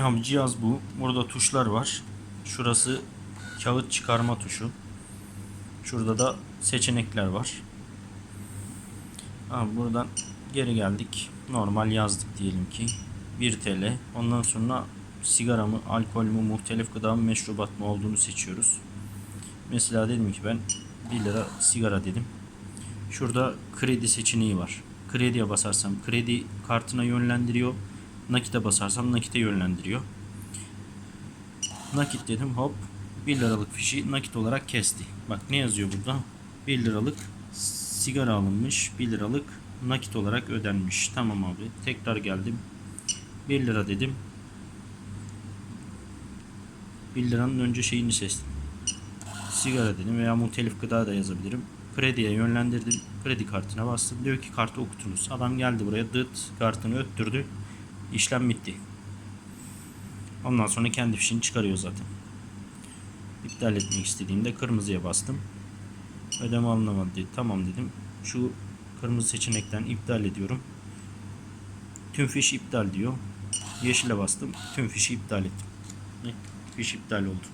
Abi cihaz bu. Burada tuşlar var. Şurası kağıt çıkarma tuşu. Şurada da seçenekler var. Abi buradan geri geldik. Normal yazdık diyelim ki. 1 TL. Ondan sonra sigara mı, alkol mü, muhtelif gıda mı, meşrubat mı olduğunu seçiyoruz. Mesela dedim ki ben 1 lira sigara dedim. Şurada kredi seçeneği var. Krediye basarsam kredi kartına yönlendiriyor. Nakite basarsam nakite yönlendiriyor. Nakit dedim hop 1 liralık fişi nakit olarak kesti. Bak ne yazıyor burada? 1 liralık sigara alınmış 1 liralık nakit olarak ödenmiş. Tamam abi tekrar geldim. 1 lira dedim. 1 liranın önce şeyini seçtim. Sigara dedim veya muhtelif gıda da yazabilirim. Krediye yönlendirdim. Kredi kartına bastım. Diyor ki kartı okutunuz. Adam geldi buraya dıt kartını öttürdü. İşlem bitti. Ondan sonra kendi fişini çıkarıyor zaten. İptal etmek istediğimde kırmızıya bastım. Ödeme alınamadı dedi. Tamam dedim. Şu kırmızı seçenekten iptal ediyorum. Tüm fiş iptal diyor. Yeşile bastım. Tüm fişi iptal ettim. Fiş iptal oldu.